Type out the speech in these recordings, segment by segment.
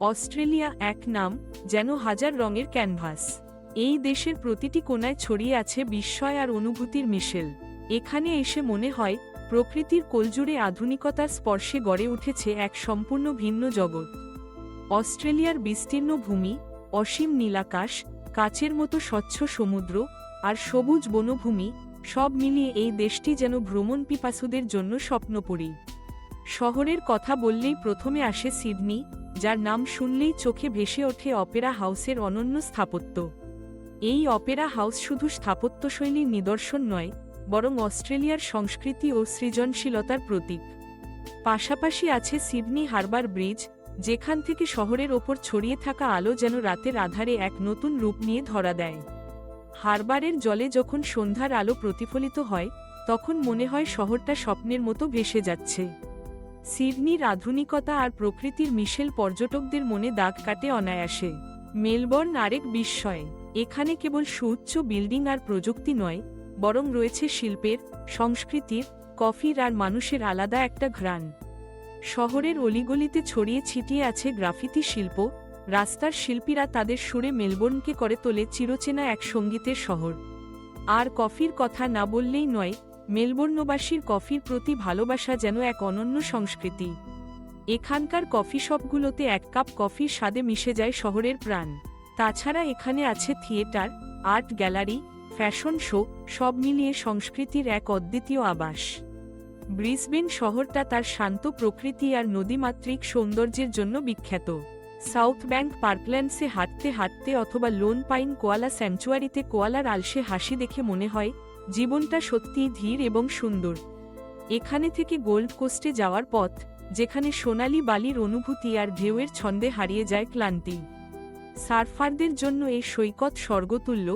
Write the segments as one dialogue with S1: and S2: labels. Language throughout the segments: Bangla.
S1: অস্ট্রেলিয়া এক নাম, যেন হাজার রঙের ক্যানভাস। এই দেশের প্রতিটি কোনায় ছড়িয়ে আছে বিস্ময় আর অনুভূতির মিশেল। এখানে এসে মনে হয়, প্রকৃতির কোলজুড়ে আধুনিকতার স্পর্শে গড়ে উঠেছে এক সম্পূর্ণ ভিন্ন জগৎ। অস্ট্রেলিয়ার বিস্তীর্ণ ভূমি, অসীম নীলাকাশ, কাচের মতো স্বচ্ছ সমুদ্র, আর সবুজ বনভূমি, সব মিলিয়ে এই দেশটি যেন ভ্রমণ পিপাসুদের জন্য স্বপ্নপুরী। শহরের কথা বললেই প্রথমে আসে সিডনি যার নাম শুনলেই চোখে ভেসে ওঠে অপেরা হাউসের অনন্য স্থাপত্য। এই অপেরা হাউস শুধু স্থাপত্যশৈলীর নিদর্শন নয়, বরং অস্ট্রেলিয়ার সংস্কৃতি ও সৃজনশীলতার প্রতীক। পাশাপাশি আছে সিডনি হারবার ব্রিজ, যেখান থেকে শহরের ওপর ছড়িয়ে থাকা আলো যেন রাতের আধারে এক নতুন রূপ নিয়ে ধরা দেয়। হারবারের জলে যখন সন্ধ্যার আলো প্রতিফলিত হয়, তখন মনে হয় শহরটা স্বপ্নের মতো ভেসে যাচ্ছে। সিডনির আধুনিকতা আর প্রকৃতির মিশেল পর্যটকদের মনে দাগ কাটে অনায়াসে। মেলবর্ন আরেক বিস্ময়, এখানে কেবল সুউচ্চ বিল্ডিং আর প্রযুক্তি নয়, বরং রয়েছে শিল্পের, সংস্কৃতির, কফির আর মানুষের আলাদা একটা ঘ্রাণ। শহরের অলিগলিতে ছড়িয়ে ছিটিয়ে আছে গ্রাফিতি শিল্প, রাস্তার শিল্পীরা তাদের সুরে মেলবোর্নকে করে তোলে চিরচেনা এক সঙ্গীতের শহর। আর কফির কথা না বললেই নয় মেলবোর্নবাসীর কফির প্রতি ভালোবাসা যেন এক অনন্য সংস্কৃতি। এখানকার কফি শপগুলোতে এক কাপ কফির স্বাদে মিশে যায় শহরের প্রাণ। তাছাড়া এখানে আছে theatre, art gallery, fashion show, সব মিলিয়ে সংস্কৃতির এক অদ্বিতীয় আবাস। ব্রিসবেন শহরটা তার শান্ত প্রকৃতি আর নদীমাত্রিক সৌন্দর্যের জন্য বিখ্যাত। সাউথ ব্যাংক পার্কল্যান্ডসে হাঁটতে হাঁটতে অথবা লোন পাইন কোয়ালা স্যাংচুয়ারিতে কোয়ালার আলসে হাসি দেখে মনে হয় জীবনটা সত্যিই ধীর এবং সুন্দর। এখানে থেকে গোল্ড কোস্টে যাওয়ার পথ, যেখানে সোনালি বালির অনুভূতি আর ঢেউয়ের ছন্দে হারিয়ে যায় ক্লান্তি। সার্ফারদের জন্য এই সৈকত স্বর্গতুল্য,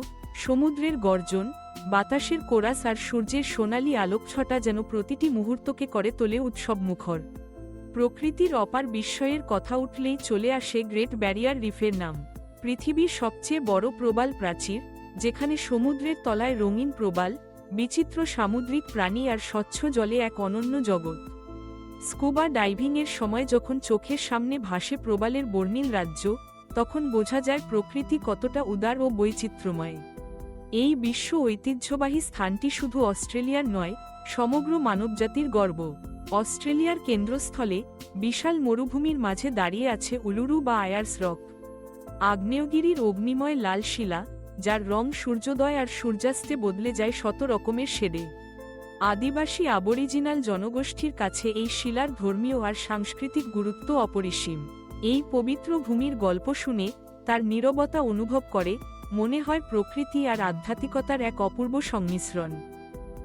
S1: সমুদ্রের গর্জন, বাতাসের কোরাস আর সূর্যের সোনালি আলোকছটা যেন প্রতিটি মুহূর্তকে করে তোলে উৎসব মুখর। প্রকৃতির অপার বিস্ময়ের কথা উঠলেই চলে আসে গ্রেট ব্যারিয়ার রিফের নাম। পৃথিবীর সবচেয়ে বড় প্রবাল প্রাচীর, যেখানে সমুদ্রের তলায় রঙিন প্রবাল বিচিত্র সামুদ্রিক প্রাণী আর স্বচ্ছ জলে এক অনন্য জগৎ। স্কুবা ডাইভিংয়ের সময় যখন চোখের সামনে ভাসে প্রবালের বর্ণিল রাজ্য, তখন বোঝা যায় প্রকৃতি কতটা উদার ও বৈচিত্র্যময়। এই বিশ্ব ঐতিহ্যবাহী স্থানটি শুধু অস্ট্রেলিয়ার নয়, সমগ্র মানবজাতির গর্ব। অস্ট্রেলিয়ার কেন্দ্রস্থলে বিশাল মরুভূমির মাঝে দাঁড়িয়ে আছে উলুরু বা আয়ার্স রক। আগ্নেয়গিরির অগ্নিময় লাল শিলা যার রং সূর্যোদয় আর সূর্যাস্তে বদলে যায় শত রকমের শেডে আদিবাসী আবরিজিনাল জনগোষ্ঠীর কাছে এই শিলার ধর্মীয় আর সাংস্কৃতিক গুরুত্ব অপরিসীম। এই পবিত্র ভূমির গল্প শুনে তার নীরবতা অনুভব করে, মনে হয় প্রকৃতি আর আধ্যাত্মিকতার এক অপূর্ব সংমিশ্রণ।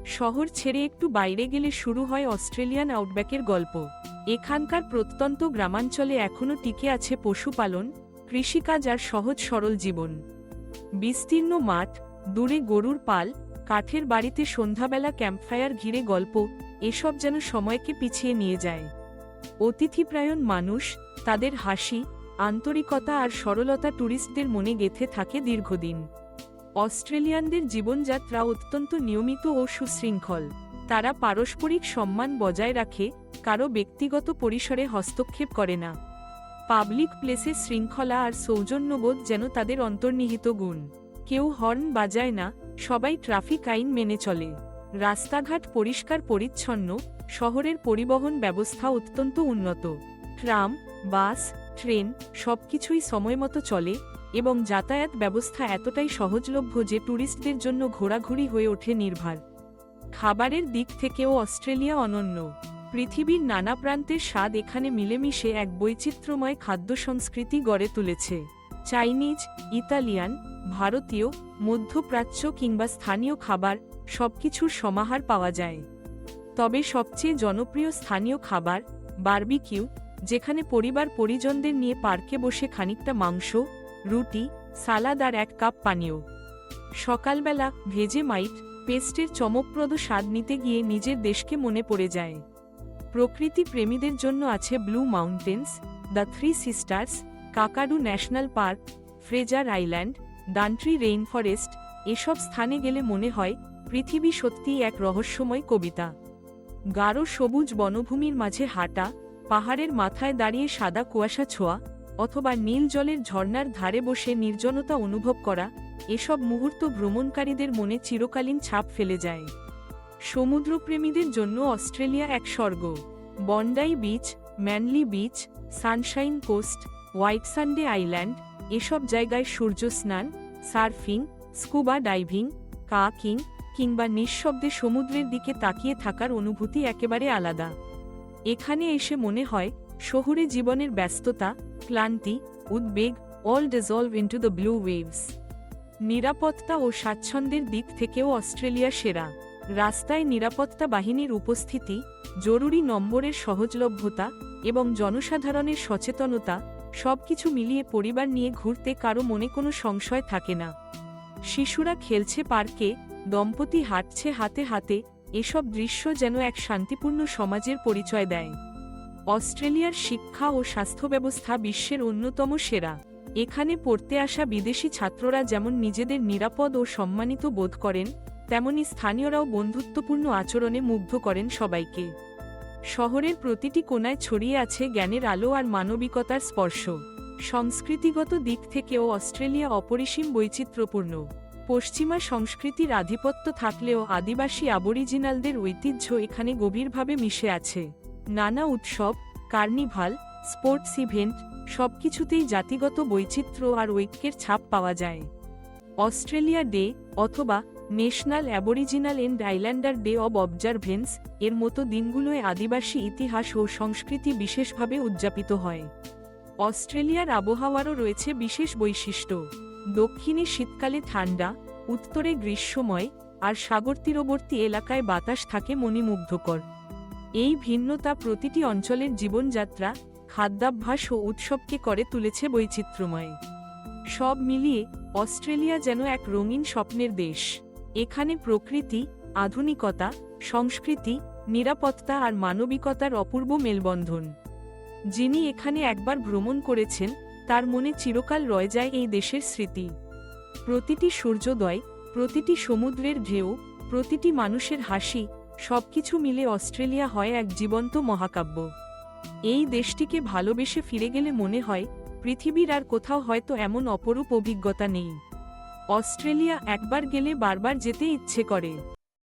S1: শহর ছেড়ে একটু বাইরে গেলে শুরু হয় অস্ট্রেলিয়ান আউটব্যাকের গল্প। এখানকার প্রত্যন্ত গ্রামাঞ্চলে এখনও টিকে আছে পশুপালন, কৃষিকাজ আর সহজ সরল জীবন। বিস্তীর্ণ মাঠ, দূরে গরুর পাল, কাঠের বাড়িতে সন্ধ্যাবেলা ক্যাম্পফায়ার ঘিরে গল্প, এসব যেন সময়কে পিছিয়ে নিয়ে যায়। অতিথিপ্রায়ণ মানুষ, তাদের হাসি, আন্তরিকতা আর সরলতা ট্যুরিস্টদের মনে গেথে থাকে দীর্ঘদিন। অস্ট্রেলিয়ানদের জীবনযাত্রা অত্যন্ত নিয়মিত ও সুশৃঙ্খল। তারা পারস্পরিক সম্মান বজায় রাখে কারও ব্যক্তিগত পরিসরে হস্তক্ষেপ করে না। পাবলিক প্লেসে শৃঙ্খলা আর সৌজন্যবোধ যেন তাদের অন্তর্নিহিত গুণ। কেউ হর্ন বাজায় না, সবাই ট্রাফিক আইন মেনে চলে। রাস্তাঘাট পরিষ্কার পরিচ্ছন্ন, শহরের পরিবহন ব্যবস্থা অত্যন্ত উন্নত। ট্রাম, বাস, ট্রেন সবকিছুই সময়মতো চলে এবং যাতায়াত ব্যবস্থা এতটাই সহজলভ্য যে ট্যুরিস্টদের জন্য ঘোরাঘুরি হয়ে ওঠে নির্ভর। খাবারের দিক থেকেও অস্ট্রেলিয়া অনন্য। পৃথিবীর নানা প্রান্তের স্বাদ এখানে মিলেমিশে এক বৈচিত্র্যময় খাদ্য সংস্কৃতি গড়ে তুলেছে। চাইনিজ, ইতালিয়ান, ভারতীয়, মধ্যপ্রাচ্য কিংবা স্থানীয় খাবার সবকিছুর সমাহার পাওয়া যায়। তবে সবচেয়ে জনপ্রিয় স্থানীয় খাবার বারবিকিউ, যেখানে পরিবার পরিজনদের নিয়ে পার্কে বসে খানিকটা মাংস, রুটি, সালাদ আর এক কাপ পানীয়। সকালবেলা ভেজে মাইট, পেস্টের চমকপ্রদ স্বাদ নিতে গিয়ে নিজের দেশকে মনে পড়ে যায়। প্রকৃতি প্রেমীদের জন্য আছে Blue Mountains the Three Sisters Kakadu National Park, Fraser Island, Daintree Rain Forest এসব স্থানে গেলে মনে হয় পৃথিবী সত্যিই এক রহস্যময় কবিতা। গাঢ় সবুজ বনভূমির মাঝে হাঁটা, পাহাড়ের মাথায় দাঁড়িয়ে সাদা কুয়াশা ছোঁয়া, অথবা নীল জলের ঝর্ণার ধারে বসে নির্জনতা অনুভব করা, এসব মুহূর্ত ভ্রমণকারীদের মনে চিরকালীন ছাপ ফেলে যায়। সমুদ্রপ্রেমীদের জন্য অস্ট্রেলিয়া এক স্বর্গ। Bondi Beach, Manly Beach, Sunshine Coast, Whitsunday Island, এসব জায়গায় সূর্য স্নান, সার্ফিং, স্কুবা ডাইভিং, কাকিং কিংবা নিঃশব্দে সমুদ্রের দিকে তাকিয়ে থাকার অনুভূতি একেবারে আলাদা। এখানে এসে মনে হয়, শহুরে জীবনের ব্যস্ততা, ক্লান্তি, উদ্বেগ all dissolve into the blue waves নিরাপত্তা ও স্বাচ্ছন্দ্যের দিক থেকেও অস্ট্রেলিয়া সেরা। রাস্তায় নিরাপত্তা বাহিনীর উপস্থিতি, জরুরি নম্বরের সহজলভ্যতা এবং জনসাধারণের সচেতনতা সবকিছু মিলিয়ে পরিবার নিয়ে ঘুরতে কারও মনে কোনো সংশয় থাকে না। শিশুরা খেলছে পার্কে, দম্পতি হাঁটছে হাতে হাতে, এসব দৃশ্য যেন এক শান্তিপূর্ণ সমাজের পরিচয় দেয়। অস্ট্রেলিয়ার শিক্ষা ও স্বাস্থ্য ব্যবস্থা বিশ্বের অন্যতম সেরা। এখানে পড়তে আসা বিদেশি ছাত্ররা যেমন নিজেদের নিরাপদ ও সম্মানিত বোধ করেন তেমনি স্থানীয়রাও বন্ধুত্বপূর্ণ আচরণে মুগ্ধ করেন সবাইকে। শহরের প্রতিটি কোনায় ছড়িয়ে আছে জ্ঞানের আলো আর মানবিকতার স্পর্শ। সংস্কৃতিগত দিক থেকেও অস্ট্রেলিয়া অপরিসীম বৈচিত্র্যপূর্ণ। পশ্চিমা সংস্কৃতির আধিপত্য থাকলেও আদিবাসী আবরিজিনালদের ঐতিহ্য এখানে গভীরভাবে মিশে আছে। নানা উৎসব, কার্নিভাল, স্পোর্টস ইভেন্ট, সবকিছুতেই জাতিগত বৈচিত্র্য আর ঐক্যের ছাপ পাওয়া যায়। অস্ট্রেলিয়া ডে অথবা national aboriginal and islander day of observance এর মতো দিনগুলোয় আদিবাসী ইতিহাস ও সংস্কৃতি বিশেষভাবে উদযাপিত হয়। অস্ট্রেলিয়ার আবহাওয়ারও রয়েছে বিশেষ বৈশিষ্ট্য। দক্ষিণে শীতকালে ঠান্ডা, উত্তরে গ্রীষ্মময়, আর সাগর তীরবর্তী এলাকায় বাতাস থাকে মণিমুগ্ধকর। এই ভিন্নতা প্রতিটি অঞ্চলের জীবনযাত্রা, খাদ্যাভ্যাস ও উৎসবকে করে তুলেছে বৈচিত্র্যময়। সব মিলিয়ে অস্ট্রেলিয়া যেন এক রঙিন স্বপ্নের দেশ। এখানে প্রকৃতি, আধুনিকতা, সংস্কৃতি, নিরাপত্তা আর মানবিকতার অপূর্ব মেলবন্ধন। যিনি এখানে একবার ভ্রমণ করেছেন, তার মনে চিরকাল রয়ে যায় এই দেশের স্মৃতি। প্রতিটি সূর্যোদয়, প্রতিটি সমুদ্রের ঢেউ, প্রতিটি মানুষের হাসি, সবকিছু মিলে অস্ট্রেলিয়া হয় এক জীবন্ত মহাকাব্য। এই দেশটিকে ভালোবেসে ফিরে গেলে মনে হয়, পৃথিবীর আর কোথাও হয়তো এমন অপরূপ অভিজ্ঞতা নেই। অস্ট্রেলিয়া একবার গেলে বারবার যেতে ইচ্ছে করে।